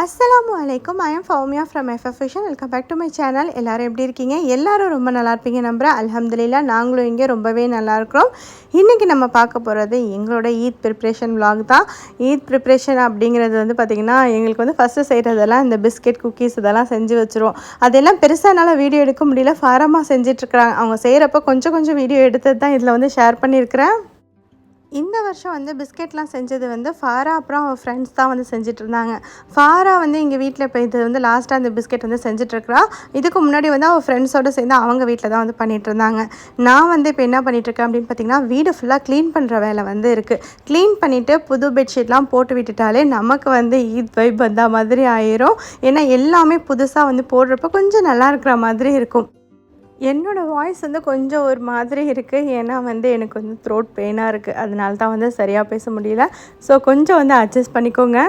அஸ்ஸலாமு அலைக்கும் I am Fowmiya from எஃப்எஃபிஷன் welcome back to my channel எல்லோரும் எப்படி இருக்கீங்க? எல்லோரும் ரொம்ப நல்லா இருப்பீங்க நம்புகிறேன் அலமதுல்லா நாங்களும் இங்கே ரொம்பவே நல்லா இருக்கிறோம். இன்றைக்கி நம்ம பார்க்க போகிறது எங்களோட ஈத் ப்ரிப்ரேஷன் விலாக் தான். ஈத் ப்ரிப்ரேஷன் அப்படிங்கிறது வந்து பார்த்திங்கன்னா எங்களுக்கு வந்து ஃபஸ்ட்டு செய்கிறதெல்லாம் இந்த பிஸ்கெட் குக்கீஸ் இதெல்லாம் செஞ்சு வச்சுருவோம். அதெல்லாம் பெருசாக என்னால் வீடியோ எடுக்க முடியல. ஃபாரமாக செஞ்சிட்ருக்குறாங்க அவங்க செய்கிறப்ப கொஞ்சம் கொஞ்சம் வீடியோ எடுத்தது தான் இதில் வந்து ஷேர் பண்ணியிருக்கிறேன். இந்த வருஷம் வந்து பிஸ்கெட்லாம் செஞ்சது வந்து ஃபாரா அப்புறம் அவள் ஃப்ரெண்ட்ஸ் தான் வந்து செஞ்சுட்டு இருந்தாங்க ஃபாரா வந்து எங்கள் வீட்டில் இப்போ இது வந்து லாஸ்ட்டாக அந்த பிஸ்கெட் வந்து செஞ்சிட்ருக்கிறா. இதுக்கு முன்னாடி வந்து அவள் ஃப்ரெண்ட்ஸோடு சேர்ந்து அவங்க வீட்டில் தான் வந்து பண்ணிகிட்டு இருந்தாங்க நான் வந்து இப்போ என்ன பண்ணிகிட்ருக்கேன் அப்படின்னு பார்த்தீங்கன்னா வீடு ஃபுல்லாக க்ளீன் பண்ணுற வேலை வந்து இருக்குது க்ளீன் பண்ணிவிட்டு புது பெட்ஷீட்லாம் போட்டு விட்டுட்டாலே நமக்கு வந்து ஈத் வைப் வந்த மாதிரி ஆயிரும். ஏன்னா எல்லாமே புதுசாக வந்து போடுறப்ப கொஞ்சம் நல்லா இருக்கிற மாதிரி இருக்கும். என்னோடய வாய்ஸ் வந்து கொஞ்சம் ஒரு மாதிரி இருக்குது ஏன்னா வந்து எனக்கு வந்து த்ரோட் பெயினாக இருக்குது அதனால தான் வந்து சரியாக பேச முடியல. ஸோ கொஞ்சம் வந்து அட்ஜஸ்ட் பண்ணிக்கோங்க.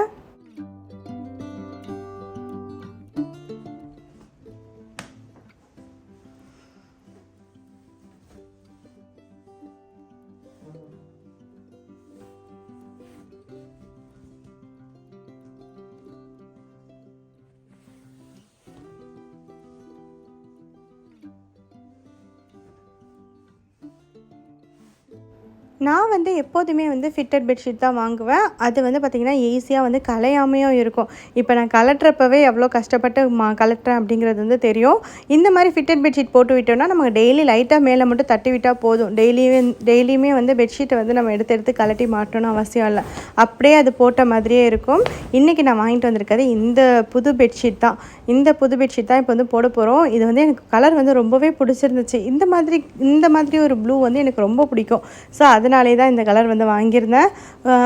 நான் வந்து எப்போதுமே வந்து ஃபிட்டட் பெட்ஷீட் தான் வாங்குவேன். அது வந்து பார்த்திங்கன்னா ஈஸியாக வந்து கலையாமையும் இருக்கும். இப்போ நான் கலட்டுறப்பவே எவ்வளோ கஷ்டப்பட்டு மா கலட்டுறேன் அப்படிங்கிறது வந்து தெரியும். இந்த மாதிரி ஃபிட்டட் பெட்ஷீட் போட்டு விட்டோம்னா நமக்கு டெய்லி லைட்டாக மேலே மட்டும் தட்டி விட்டால் போதும். டெய்லியுமே டெய்லியுமே வந்து பெட்ஷீட்டை வந்து நம்ம எடுத்து எடுத்து கலட்டி மாட்டணும்னு அவசியம் இல்லை. அப்படியே அது போட்ட மாதிரியே இருக்கும். இன்றைக்கி நான் வாங்கிட்டு வந்திருக்கிறது இந்த புது பெட்ஷீட் தான். இந்த புது பெட்ஷீட் தான் இப்போ வந்து போட போகிறோம் இது வந்து எனக்கு கலர் வந்து ரொம்பவே பிடிச்சிருந்துச்சு. இந்த மாதிரி இந்த மாதிரி ஒரு ப்ளூ வந்து எனக்கு ரொம்ப பிடிக்கும். ஸோ அதனால் தான் இந்த கலர் வந்து வாங்கியிருந்தேன்.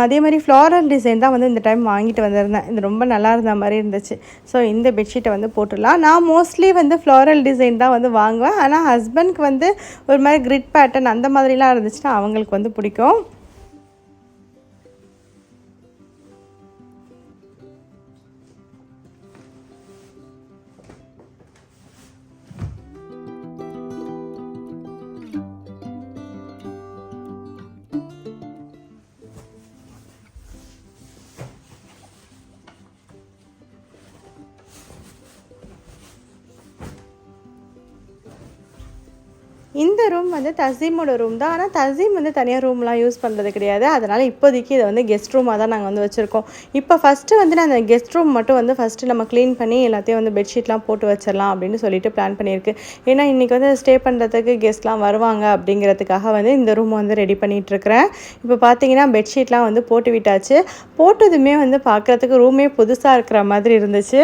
அதே மாதிரி ஃப்ளாரல் டிசைன் தான் வந்து இந்த டைம் வாங்கிட்டு வந்திருந்தேன். இது ரொம்ப நல்லா இருந்த மாதிரி இருந்துச்சு. ஸோ இந்த பெட்ஷீட்டை வந்து போட்டுடலாம். நான் மோஸ்ட்லி வந்து ஃப்ளாரல் டிசைன் தான் வந்து வாங்குவேன். ஆனால் ஹஸ்பண்ட்க்கு வந்து ஒரு மாதிரி கிரிட் பேட்டர்ன் அந்த மாதிரிலாம் இருந்துச்சுன்னா அவங்களுக்கு வந்து பிடிக்கும். இந்த ரூம் வந்து தசீமோட ரூம் தான். ஆனால் தசீம் வந்து தனியாக ரூம்லாம் யூஸ் பண்ணுறது கிடையாது. அதனால் இப்போதைக்கு இதை வந்து கெஸ்ட் ரூமாக தான் நாங்கள் வந்து வச்சுருக்கோம். இப்போ ஃபஸ்ட்டு வந்து நான் அந்த கெஸ்ட் ரூம் மட்டும் வந்து ஃபஸ்ட்டு நம்ம க்ளீன் பண்ணி எல்லாத்தையும் வந்து பெட்ஷீட்லாம் போட்டு வச்சிடலாம் அப்படின்னு சொல்லிட்டு பிளான் பண்ணியிருக்கு. ஏன்னா இன்றைக்கி வந்து ஸ்டே பண்ணுறதுக்கு கெஸ்ட்லாம் வருவாங்க அப்படிங்கிறதுக்காக வந்து இந்த ரூம் வந்து ரெடி பண்ணிகிட்ருக்கிறேன் இப்போ பார்த்தீங்கன்னா பெட்ஷீட்லாம் வந்து போட்டு விட்டாச்சு. போட்டதுமே வந்து பார்க்குறதுக்கு ரூமே புதுசாக இருக்கிற மாதிரி இருந்துச்சு.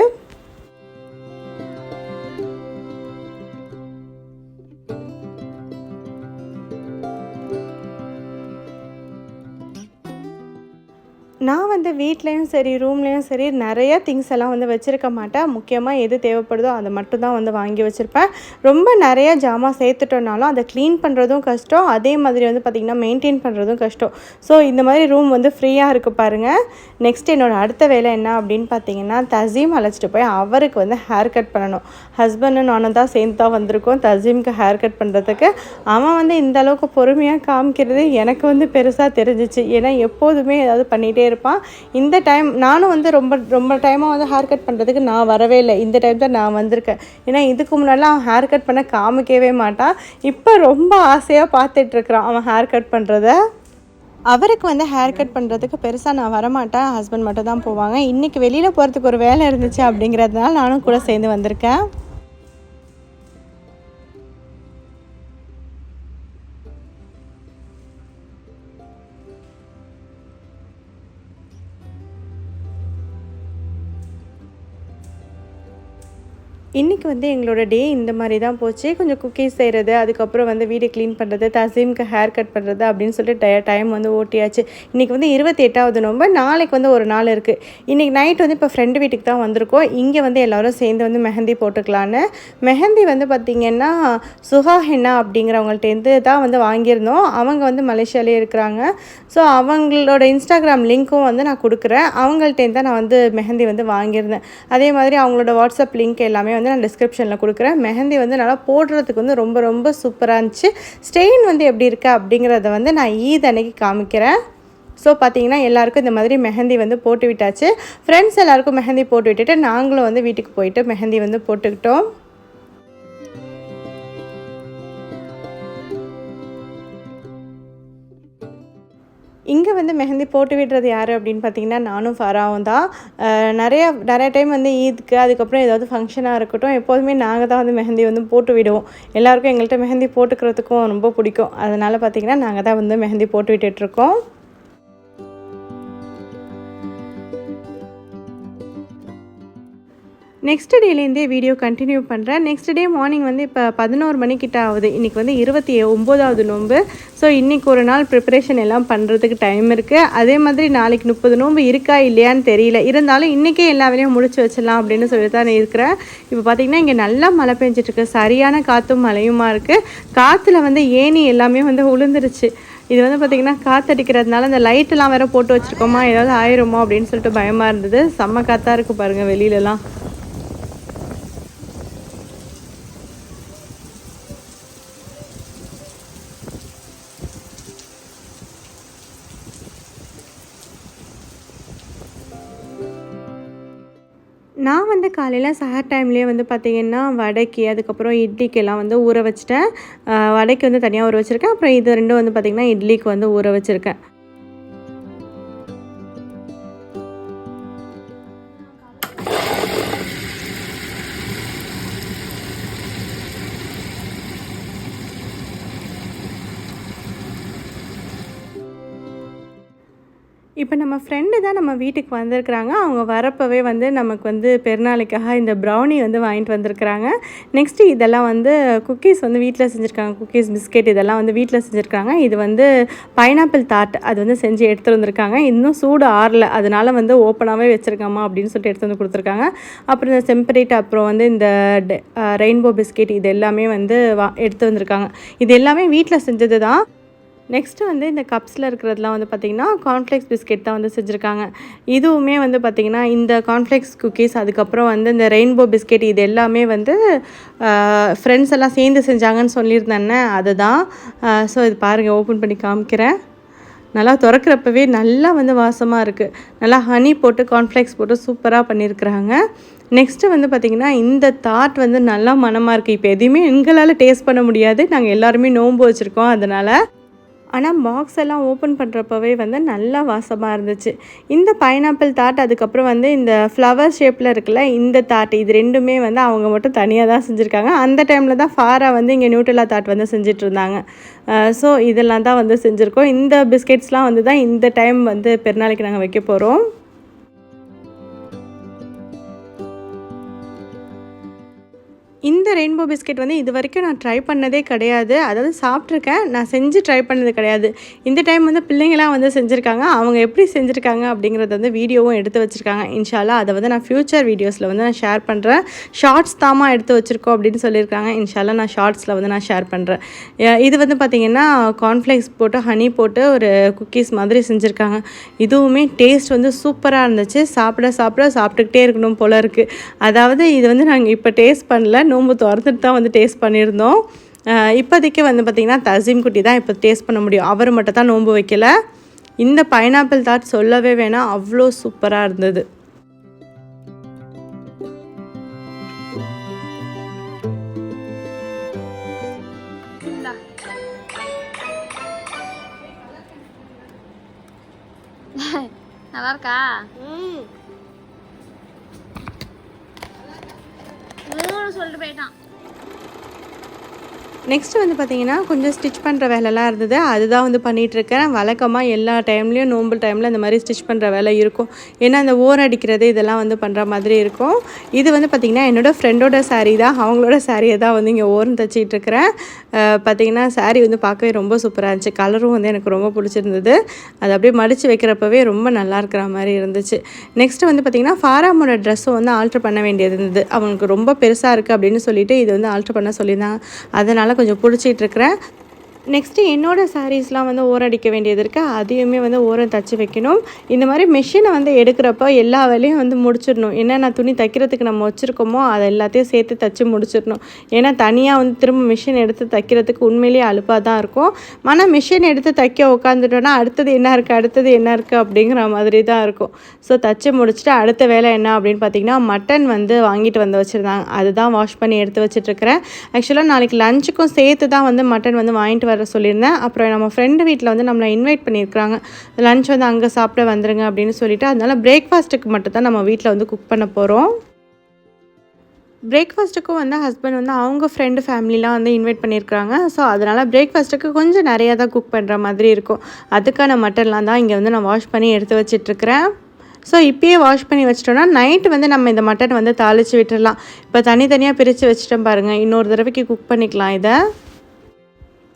நான் வந்து வீட்லேயும் சரி ரூம்லேயும் சரி நிறைய திங்ஸ் எல்லாம் வந்து வச்சுருக்க மாட்டேன் முக்கியமாக எது தேவைப்படுதோ அதை மட்டும்தான் வந்து வாங்கி வச்சுருப்பேன். ரொம்ப நிறைய ஜாமான் சேர்த்துட்டோம்னாலும் அதை க்ளீன் பண்ணுறதும் கஷ்டம். அதே மாதிரி வந்து பார்த்திங்கன்னா மெயின்டைன் பண்ணுறதும் கஷ்டம். ஸோ இந்த மாதிரி ரூம் வந்து ஃப்ரீயாக இருக்குது பாருங்கள் நெக்ஸ்ட் என்னோடய அடுத்த வேலை என்ன அப்படின்னு பார்த்தீங்கன்னா தசீம் அழைச்சிட்டு போய் அவருக்கு வந்து ஹேர் கட் பண்ணணும். ஹஸ்பண்டும் நானும் தான் சேர்ந்து தான் வந்திருக்கோம் தசீம்க்கு ஹேர் கட் பண்ணுறதுக்கு அவன் வந்து இந்த அளவுக்கு பொறுமையாக காமிக்கிறது எனக்கு வந்து பெருசாக தெரிஞ்சிச்சு. ஏன்னா எப்போதுமே ஏதாவது பண்ணிகிட்டே இருப்பான். இந்த டைம் நானும் வந்து ரொம்ப ரொம்ப டைமாக வந்து ஹேர் கட் பண்ணுறதுக்கு நான் வரவே இல்லை. இந்த டைம் தான் நான் வந்திருக்கேன். ஏன்னா இதுக்கு முன்னாடிலாம் அவன் ஹேர் கட் பண்ண காமிக்கவே மாட்டான். இப்போ ரொம்ப ஆசையாக பார்த்துட்ருக்குறான் அவன் ஹேர் கட் பண்ணுறத அவருக்கு வந்து ஹேர் கட் பண்ணுறதுக்கு பெருசாக நான் வரமாட்டேன். ஹஸ்பண்ட் மட்டும் தான் போவாங்க. இன்றைக்கி வெளியில் போகிறதுக்கு ஒரு வேலை இருந்துச்சு அப்படிங்கிறதுனால நானும் கூட சேர்ந்து வந்திருக்கேன். இன்றைக்கி வந்து எங்களோட டே இந்த மாதிரி தான் போச்சு. கொஞ்சம் குக்கீஸ் செய்கிறது அதுக்கப்புறம் வந்து வீடு க்ளீன் பண்ணுறது தசீம்க்கு ஹேர் கட் பண்ணுறது அப்படின்னு சொல்லிட்டு டய டைம் வந்து ஓட்டியாச்சு. இன்றைக்கி வந்து இருபத்தி எட்டாவது நோம்பு நாளைக்கு வந்து ஒரு நாள் இருக்குது இன்றைக்கி நைட் வந்து இப்போ ஃப்ரெண்டு வீட்டுக்கு தான் வந்திருக்கோம். இங்கே வந்து எல்லோரும் சேர்ந்து வந்து மெஹந்தி போட்டுக்கலான்னு. மெஹந்தி வந்து பார்த்திங்கன்னா சுஹா ஹென்னா அப்படிங்கிறவங்கள்ட்டேருந்து தான் வந்து வாங்கியிருந்தோம். அவங்க வந்து மலேசியாலே இருக்கிறாங்க. ஸோ அவங்களோட இன்ஸ்டாகிராம் லிங்க்கும் வந்து நான் கொடுக்குறேன். அவங்கள்ட்டேருந்து தான் நான் வந்து மெஹந்தி வந்து வாங்கியிருந்தேன். அதே மாதிரி அவங்களோட வாட்ஸ்அப் லிங்க் எல்லாமே வந்து நான் டிஸ்கிரிப்ஷனில் கொடுக்குறேன். மெஹந்தி வந்து நல்லா போடுறதுக்கு வந்து ரொம்ப ரொம்ப சூப்பராக இருந்துச்சு. ஸ்டெயின் வந்து எப்படி இருக்குது அப்படிங்கிறத வந்து நான் ஈத் அன்னைக்கு காமிக்கிறேன். ஸோ பார்த்தீங்கன்னா எல்லாருக்கும் இந்த மாதிரி மெஹந்தி வந்து போட்டு விட்டாச்சு. ஃப்ரெண்ட்ஸ் எல்லாருக்கும் மெஹந்தி போட்டு விட்டுட்டு நாங்களும் வந்து வீட்டுக்கு போயிட்டு மெஹந்தி வந்து போட்டுக்கிட்டோம். இங்கே வந்து மெஹந்தி போட்டு விடுறது யார் அப்படின்னு பார்த்தீங்கன்னா நானும் ஃபராவும் தான். நிறைய நிறைய டைம் வந்து ஈத்க்கு அதுக்கப்புறம் ஏதாவது ஃபங்க்ஷனாக இருக்கட்டும் எப்போதுமே நாங்கள் தான் வந்து மெஹந்தி வந்து போட்டு விடுவோம். எல்லாருக்கும் எங்கள்கிட்ட மெஹந்தி போட்டுக்கிறதுக்கும் ரொம்ப பிடிக்கும். அதனால் பார்த்தீங்கன்னா நாங்கள் தான் வந்து மெஹந்தி போட்டு விட்டுட்ருக்கோம் நெக்ஸ்ட் டேலேருந்தே வீடியோ கண்டினியூ பண்ணுறேன் நெக்ஸ்ட் டே மார்னிங் வந்து இப்போ பதினோரு மணிக்கிட்ட ஆகுது. இன்றைக்கி வந்து இருபத்தி ஒம்போதாவது நோன்பு. ஸோ இன்றைக்கி ஒரு நாள் ப்ரிப்பரேஷன் எல்லாம் பண்ணுறதுக்கு டைம் இருக்குது அதே மாதிரி நாளைக்கு முப்பது நோன்பு இருக்கா இல்லையான்னு தெரியல. இருந்தாலும் இன்றைக்கே எல்லா வேலையும் முடிச்சு வச்சிடலாம் அப்படின்னு சொல்லி தான் இருக்கிறேன். இப்போ பார்த்திங்கன்னா இங்கே நல்லா மழை பெஞ்சிட்ருக்கு சரியான காற்றும் மழையுமா இருக்குது காற்றுல வந்து ஏணி எல்லாமே வந்து உளுந்துருச்சு. இது வந்து பார்த்திங்கன்னா காற்றடிக்கிறதுனால அந்த லைட்டெல்லாம் வேறு போட்டு வச்சுருக்கோமா? ஏதாவது ஆயிருமா அப்படின்னு சொல்லிட்டு பயமாக இருந்தது. செம்ம காற்றாக இருக்குது பாருங்கள் வெளியிலலாம். வந்து காலையில் சஹர் டைம்லேயே வந்து பார்த்திங்கன்னா வடைக்கு அதுக்கப்புறம் இட்லிக்கெல்லாம் வந்து ஊற வச்சுட்டேன். வடைக்கு வந்து தனியாக ஊற வச்சுருக்கேன். அப்புறம் இது ரெண்டும் வந்து பார்த்திங்கன்னா இட்லிக்கு வந்து ஊற வச்சுருக்கேன். இப்போ நம்ம ஃப்ரெண்டு தான் நம்ம வீட்டுக்கு வந்திருக்கிறாங்க. அவங்க வரப்பவே வந்து நமக்கு வந்து பெருநாளைக்காக இந்த ப்ரௌனி வந்து வாங்கிட்டு வந்திருக்கிறாங்க. நெக்ஸ்ட்டு இதெல்லாம் வந்து குக்கீஸ் வந்து வீட்டில் செஞ்சுருக்காங்க. குக்கீஸ் பிஸ்கெட் இதெல்லாம் வந்து வீட்டில் செஞ்சுருக்காங்க இது வந்து பைனாப்பிள் தாட் அது வந்து செஞ்சு எடுத்துகிட்டு வந்திருக்காங்க. இன்னும் சூடு ஆறல. அதனால் வந்து ஓப்பனாகவே வச்சுருக்காமா அப்படின்னு சொல்லிட்டு எடுத்து வந்து கொடுத்துருக்காங்க. அப்புறம் இந்த செம்பரேட் அப்புறம் வந்து இந்த ரெயின்போ பிஸ்கெட் இது எல்லாமே வந்து வா எடுத்து வந்திருக்காங்க. இது எல்லாமே வீட்டில் செஞ்சது தான் நெக்ஸ்ட்டு வந்து இந்த கப்ஸில் இருக்கிறதுலாம் வந்து பார்த்திங்கன்னா கார்ன்ஃப்ளெக்ஸ் பிஸ்கெட் தான் வந்து செஞ்சுருக்காங்க. இதுவுமே வந்து பார்த்திங்கன்னா இந்த கார்ன்ஃப்ளெக்ஸ் குக்கீஸ் அதுக்கப்புறம் வந்து இந்த ரெயின்போ பிஸ்கெட் இது எல்லாமே வந்து ஃப்ரெண்ட்ஸ் எல்லாம் சேர்ந்து செஞ்சாங்கன்னு சொல்லியிருந்தேன்னே அதுதான். ஸோ இது பாருங்கள் ஓப்பன் பண்ணி காமிக்கிறேன். நல்லா திறக்கிறப்பவே நல்லா வந்து வாசமாக இருக்குது நல்லா ஹனி போட்டு கார்ன்ஃப்ளேக்ஸ் போட்டு சூப்பராக பண்ணியிருக்கிறாங்க. நெக்ஸ்ட்டு வந்து பார்த்திங்கன்னா இந்த தாட் வந்து நல்லா மனமாக இருக்குது இப்போ எதையுமே எங்களால் டேஸ்ட் பண்ண முடியாது. நாங்கள் எல்லாருமே நோன்பு வச்சுருக்கோம் அதனால் ஆனால் பாக்ஸ் எல்லாம் ஓப்பன் பண்ணுறப்பவே வந்து நல்லா வாசமாக இருந்துச்சு. இந்த பைனாப்பிள் தாட் அதுக்கப்புறம் வந்து இந்த ஃப்ளவர் ஷேப்பில் இருக்குல்ல இந்த தாட் இது ரெண்டுமே வந்து அவங்க மட்டும் தனியாக தான் செஞ்சுருக்காங்க. அந்த டைமில் தான் ஃபாரா வந்து இங்கே நியூட்ரலா தாட் வந்து செஞ்சுட்டு இருந்தாங்க. ஸோ இதெல்லாம் தான் வந்து செஞ்சுருக்கோம். இந்த பிஸ்கெட்ஸ்லாம் வந்து தான் இந்த டைம் வந்து பெருநாளைக்கு நாங்கள் வைக்க போகிறோம் இந்த ரெயின்போ பிஸ்கெட் வந்து இது வரைக்கும் நான் ட்ரை பண்ணதே கிடையாது. அதாவது சாப்பிட்ருக்கேன் நான் செஞ்சு ட்ரை பண்ணது கிடையாது. இந்த டைம் வந்து பிள்ளைங்களாம் வந்து செஞ்சுருக்காங்க. அவங்க எப்படி செஞ்சுருக்காங்க அப்படிங்கிறத வந்து வீடியோவும் எடுத்து வச்சுருக்காங்க. இன்ஷாலா அதை வந்து நான் ஃப்யூச்சர் வீடியோஸில் வந்து நான் ஷேர் பண்ணுறேன் ஷார்ட்ஸ் தாமா எடுத்து வச்சுருக்கோம் அப்படின்னு சொல்லியிருக்காங்க. இன்ஷாலா நான் ஷார்ட்ஸில் வந்து நான் ஷேர் பண்ணுறேன் இது வந்து பார்த்திங்கன்னா கார்ன்ஃப்ளேக்ஸ் போட்டு ஹனி போட்டு ஒரு குக்கீஸ் மாதிரி செஞ்சுருக்காங்க. இதுவுமே டேஸ்ட் வந்து சூப்பராக இருந்துச்சு. சாப்பிட சாப்பிட சாப்பிட்டுக்கிட்டே இருக்கணும் போல இருக்குது அதாவது இது வந்து நாங்கள் இப்போ டேஸ்ட் பண்ணல. நோம்பு திறந்துட்டு தான் வந்து டேஸ்ட் பண்ணியிருந்தோம். இப்போதைக்கு வந்து பார்த்திங்கன்னா தசீம் குட்டி தான் இப்போ டேஸ்ட் பண்ண முடியும். அவர் மட்டும் தான் நோன்பு வைக்கல. இந்த பைனாப்பிள் தாட் சொல்லவே வேணாம். அவ்வளோ சூப்பராக இருந்தது. நல்லா இருக்கா? சொல்லிட்டு போயிட்டான் நெக்ஸ்ட் வந்து பார்த்தீங்கன்னா கொஞ்சம் ஸ்டிச் பண்ணுற வேலைலாம் இருந்தது. அதுதான் வந்து பண்ணிகிட்ருக்கேன் வழக்கமாக எல்லா டைம்லேயும் நோம்பு டைமில் இந்த மாதிரி ஸ்டிச் பண்ணுற வேலை இருக்கும். ஏன்னா அந்த ஓர் அடிக்கிறது இதெல்லாம் வந்து பண்ணுற மாதிரி இருக்கும். இது வந்து பார்த்திங்கன்னா என்னோடய ஃப்ரெண்டோட சாரீ தான். அவங்களோட சாரியை தான் வந்து இங்கே ஓரம் தைச்சிட்டு இருக்கிறேன் பார்த்திங்கன்னா சாரீ வந்து பார்க்கவே ரொம்ப சூப்பராக இருந்துச்சு. கலரும் வந்து எனக்கு ரொம்ப பிடிச்சிருந்தது. அது அப்படியே மடித்து வைக்கிறப்பவே ரொம்ப நல்லா இருக்கிற மாதிரி இருந்துச்சு. நெக்ஸ்ட் வந்து பார்த்திங்கன்னா ஃபாராமோட ட்ரெஸ்ஸும் வந்து ஆல்ட்ரு பண்ண வேண்டியது இருந்தது. அவங்களுக்கு ரொம்ப பெருசாக இருக்குது அப்படின்னு சொல்லிட்டு இது வந்து ஆல்ட்ரு பண்ண சொல்லியிருந்தாங்க. அதனால் கொஞ்சம் பிடிச்சிட்டு இருக்கிறேன். நெக்ஸ்ட்டு என்னோடய சாரீஸ்லாம் வந்து ஓரம் அடிக்க வேண்டியது இருக்குது அதையுமே வந்து ஓரம் தச்சு வைக்கணும். இந்த மாதிரி மிஷினை வந்து எடுக்கிறப்ப எல்லா வேலையும் வந்து முடிச்சிடணும். என்னென்ன துணி தைக்கிறதுக்கு நம்ம வச்சுருக்கோமோ அதை எல்லாத்தையும் சேர்த்து தச்சு முடிச்சிடணும். ஏன்னா தனியாக வந்து திரும்ப மிஷின் எடுத்து தைக்கிறதுக்கு உண்மையிலேயே அழுப்பாக தான் இருக்கும். ஆனால் மிஷின் எடுத்து தைக்க உட்காந்துட்டோன்னா அடுத்தது என்ன இருக்குது அடுத்தது என்ன இருக்குது அப்படிங்கிற மாதிரி தான் இருக்கும். ஸோ தச்சு முடிச்சுட்டு அடுத்த வேலை என்ன அப்படின்னு பார்த்தீங்கன்னா மட்டன் வந்து வாங்கிட்டு வந்து வச்சுருந்தாங்க. அதுதான் வாஷ் பண்ணி எடுத்து வச்சிட்ருக்கிறேன் ஆக்சுவலாக நாளைக்கு லஞ்சுக்கும் சேர்த்து தான் வந்து மட்டன் வந்து வாங்கிட்டு வர சொல்லியிருந்தேன். அப்புறம் நம்ம ஃப்ரெண்டு வீட்டில் வந்து நம்மளை இன்வைட் பண்ணியிருக்கிறாங்க. லன்ச் வந்து அங்கே சாப்பிட வந்துருங்க அப்படின்னு சொல்லிட்டு அதனால பிரேக்ஃபாஸ்ட்டுக்கு மட்டும் தான் நம்ம வீட்டில் வந்து குக் பண்ண போகிறோம் பிரேக்ஃபாஸ்ட்டுக்கும் வந்து ஹஸ்பண்ட் வந்து அவங்க ஃப்ரெண்டு ஃபேமிலிலாம் வந்து இன்வைட் பண்ணியிருக்காங்க ஸோ அதனால் பிரேக்ஃபாஸ்ட்டுக்கு கொஞ்சம் நிறையா தான் குக் பண்ணுற மாதிரி இருக்கும். அதுக்கான மட்டன்லாம் தான் இங்கே வந்து நான் வாஷ் பண்ணி எடுத்து வச்சிட்ருக்கிறேன். ஸோ இப்பயே வாஷ் பண்ணி வச்சிட்டோம்னா நைட்டு வந்து நம்ம இந்த மட்டன் வந்து தாளித்து விட்டுடலாம் இப்போ தனித்தனியாக பிரித்து வச்சுட்டோம் பாருங்கள் இன்னொரு தடவைக்கு குக் பண்ணிக்கலாம் இதை.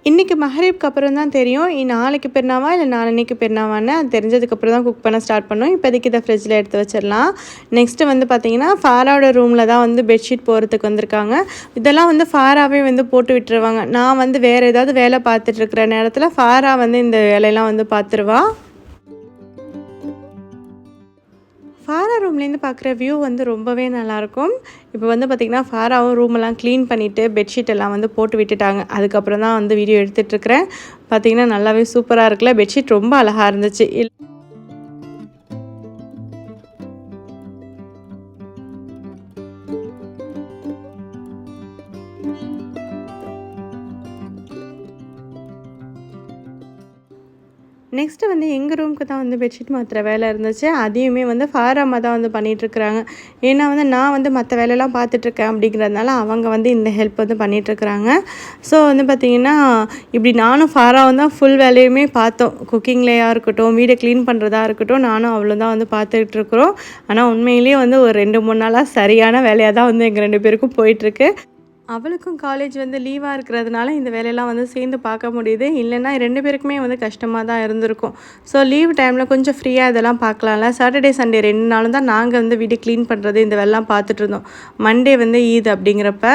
இன்றைக்கி மஹரீப்க்கு அப்புறம் தான் தெரியும் நாளைக்கு பெருனாவா இல்லை நாளன்னைக்கு பெருனாவான்னு அது தெரிஞ்சதுக்கப்புறம் தான் குக் பண்ண ஸ்டார்ட் பண்ணோம். இப்போதைக்கு இதை ஃப்ரிட்ஜில் எடுத்து வச்சிடலாம். நெக்ஸ்ட்டு வந்து பார்த்திங்கன்னா ஃபாராவோட ரூமில் தான் வந்து பெட்ஷீட் போகிறதுக்கு வந்திருக்காங்க. இதெல்லாம் வந்து ஃபாராவே வந்து போட்டு விட்டுருவாங்க. நான் வந்து வேறு ஏதாவது வேலை பார்த்துட்டு இருக்கிற நேரத்தில் ஃபாரா வந்து இந்த வேலையெல்லாம் வந்து பார்த்துருவா. ஃபாரா ரூம்லேருந்து பார்க்குற வியூ வந்து ரொம்பவே நல்லாயிருக்கும். இப்போ வந்து பார்த்திங்கன்னா ஃபாராவும் ரூமெல்லாம் க்ளீன் பண்ணிவிட்டு பெட்ஷீட் எல்லாம் வந்து போட்டு விட்டுட்டாங்க. அதுக்கப்புறம் தான் வந்து வீடியோ எடுத்துகிட்ருக்கிறேன் பார்த்திங்கன்னா நல்லாவே சூப்பராக இருக்குல்ல பெட்ஷீட் ரொம்ப அழகாக இருந்துச்சு. நெக்ஸ்ட்டு வந்து எங்கள் ரூமுக்கு தான் வந்து பெட்ஷீட் மாற்றுற வேலை இருந்துச்சு. அதையுமே வந்து ஃபாராமா தான் வந்து பண்ணிகிட்ருக்குறாங்க ஏன்னா வந்து நான் வந்து மற்ற வேலையெல்லாம் பார்த்துட்ருக்கேன் அப்படிங்கிறதுனால அவங்க வந்து இந்த ஹெல்ப் வந்து பண்ணிகிட்ருக்குறாங்க ஸோ வந்து பார்த்திங்கன்னா இப்படி நானும் ஃபாராவும் தான் ஃபுல் வேலையுமே பார்த்தோம். குக்கிங்லேயா இருக்கட்டும் வீடை க்ளீன் பண்ணுறதா இருக்கட்டும் நானும் அவ்வளோ தான் வந்து பார்த்துட்ருக்குறோம் ஆனால் உண்மையிலேயே வந்து ஒரு ரெண்டு மூணு நாளாக சரியான வேலையாக தான் வந்து எங்கள் ரெண்டு பேருக்கும் போயிட்டுருக்கு அவளுக்கும் காலேஜ் வந்து லீவாக இருக்கிறதுனால இந்த வேலையெல்லாம் வந்து சேர்ந்து பார்க்க முடியுது. இல்லைன்னா ரெண்டு பேருக்குமே வந்து கஷ்டமாக தான் இருந்திருக்கும். ஸோ லீவ் டைமில் கொஞ்சம் ஃப்ரீயாக இதெல்லாம் பார்க்கலாம்ல? சாட்டர்டே சண்டே ரெண்டு நாளும் தான் நாங்கள் வந்து வீடு க்ளீன் பண்ணுறது இந்த வேலைலாம் பார்த்துட்டு இருந்தோம். மண்டே வந்து ஈத் அப்படிங்கிறப்ப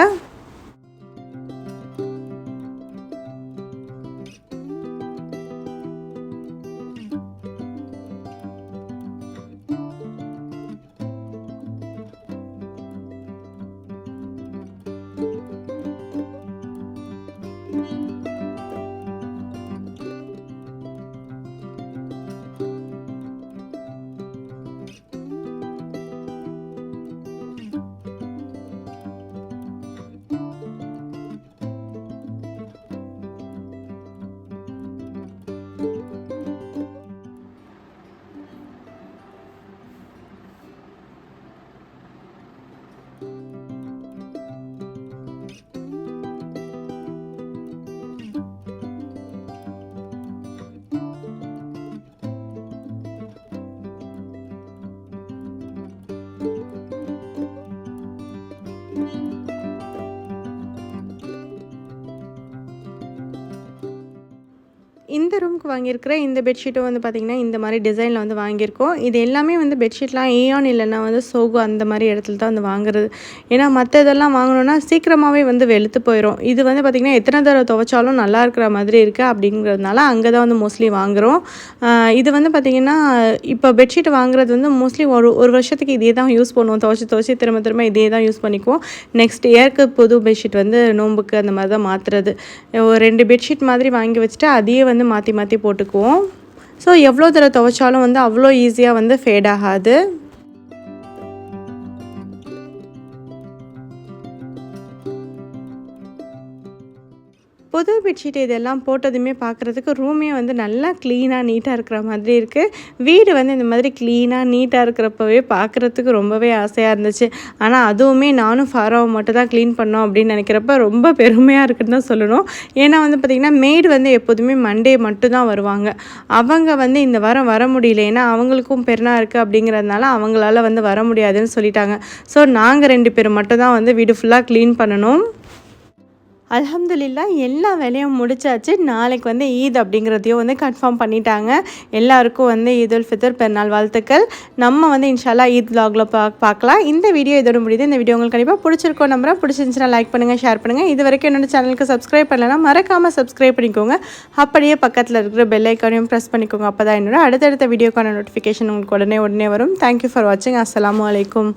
இந்த ரூமுக்கு வாங்கியிருக்கிற இந்த பெட்ஷீட்டும் வந்து பார்த்திங்கன்னா இந்த மாதிரி டிசைனில் வந்து வாங்கியிருக்கோம். இது எல்லாமே வந்து பெட்ஷீட்லாம் ஏஆன் இல்லைன்னா வந்து சோகோ அந்த மாதிரி இடத்துல தான் வந்து வாங்குறது. ஏன்னா மற்ற இதெல்லாம் வாங்கினோன்னா சீக்கிரமாகவே வந்து வெளுத்து போயிடும் இது வந்து பார்த்திங்கன்னா எத்தனை தடவை துவைச்சாலும் நல்லா இருக்கிற மாதிரி இருக்குது அப்படிங்கிறதுனால அங்கே தான் வந்து மோஸ்ட்லி வாங்குகிறோம் இது வந்து பார்த்திங்கன்னா இப்போ பெட்ஷீட் வாங்குறது வந்து மோஸ்ட்லி ஒரு ஒரு வருஷத்துக்கு இதே தான் யூஸ் பண்ணுவோம். துவைச்சி துவைச்சி திரும்ப திரும்ப இதே தான் யூஸ் பண்ணிக்குவோம். நெக்ஸ்ட் இயர்க்கு புது பெட்ஷீட் வந்து நோம்புக்கு அந்த மாதிரி தான் மாற்றுறது ஒரு ரெண்டு பெட்ஷீட் மாதிரி வாங்கி வச்சுட்டு அதையே வந்து மாற்றி மாற்றி போட்டுக்குவோம். ஸோ எவ்வளோ தடவை துவைச்சாலும் வந்து அவ்வளோ ஈஸியாக வந்து ஃபேட் ஆகாது. புது பெட்ஷீட் இதெல்லாம் போட்டதுமே பார்க்குறதுக்கு ரூமே வந்து நல்லா க்ளீனாக நீட்டாக இருக்கிற மாதிரி இருக்குது வீடு வந்து இந்த மாதிரி க்ளீனாக நீட்டாக இருக்கிறப்பவே பார்க்குறதுக்கு ரொம்பவே ஆசையாக இருந்துச்சு. ஆனால் அதுவுமே நானும் ஃபாரோவை மட்டும் தான் க்ளீன் பண்ணோம் அப்படின்னு நினைக்கிறப்ப ரொம்ப பெருமையாக இருக்குன்னு தான் சொல்லணும். ஏன்னா வந்து பார்த்திங்கன்னா மெய்டு வந்து எப்போதுமே மண்டே மட்டும் தான் வருவாங்க. அவங்க வந்து இந்த வாரம் வர முடியல. ஏன்னா அவங்களுக்கும் பெருனா இருக்குது அப்படிங்கிறதுனால அவங்களால வந்து வர முடியாதுன்னு சொல்லிட்டாங்க. ஸோ நாங்கள் ரெண்டு பேரும் மட்டும் தான் வந்து வீடு ஃபுல்லாக க்ளீன் பண்ணணும். அல்ஹம்துலில்லா எல்லா வேலையும் முடிச்சாச்சு. நாளைக்கு வந்து ஈத் அப்படிங்கிறதையும் வந்து கன்ஃபார்ம் பண்ணிட்டாங்க. எல்லாருக்கும் வந்து ஈத் உல் ஃபித்தர் பெருநாள் வாழ்த்துக்கள். நம்ம வந்து இன்ஷால்லா ஈத் vlogல பா பார்க்கலாம். இந்த வீடியோ இதோட முடியுது. இந்த வீடியோ உங்களுக்கு கண்டிப்பாக பிடிச்சிருக்கோம். நம்புறேன். பிடிச்சிருந்துச்சுன்னா லைக் பண்ணுங்கள் ஷேர் பண்ணுங்கள் இது வரைக்கும் என்னோட சேனலுக்கு சப்ஸ்கிரைப் பண்ணலைன்னா மறக்காமல் சப்ஸ்கிரைப் பண்ணிக்கோங்க. அப்படியே பக்கத்தில் இருக்கிற பெல் ஐக்கானையும் ப்ரெஸ் பண்ணிக்கோங்க. அப்போ தான் என்னோட அடுத்தடுத்த வீடியோக்கான நோட்டிஃபிகேஷன் உங்களுக்கு உடனே உடனே வரும். தேங்க்யூ ஃபார் வாட்சிங் அஸ்லாம் அலைக்கும்.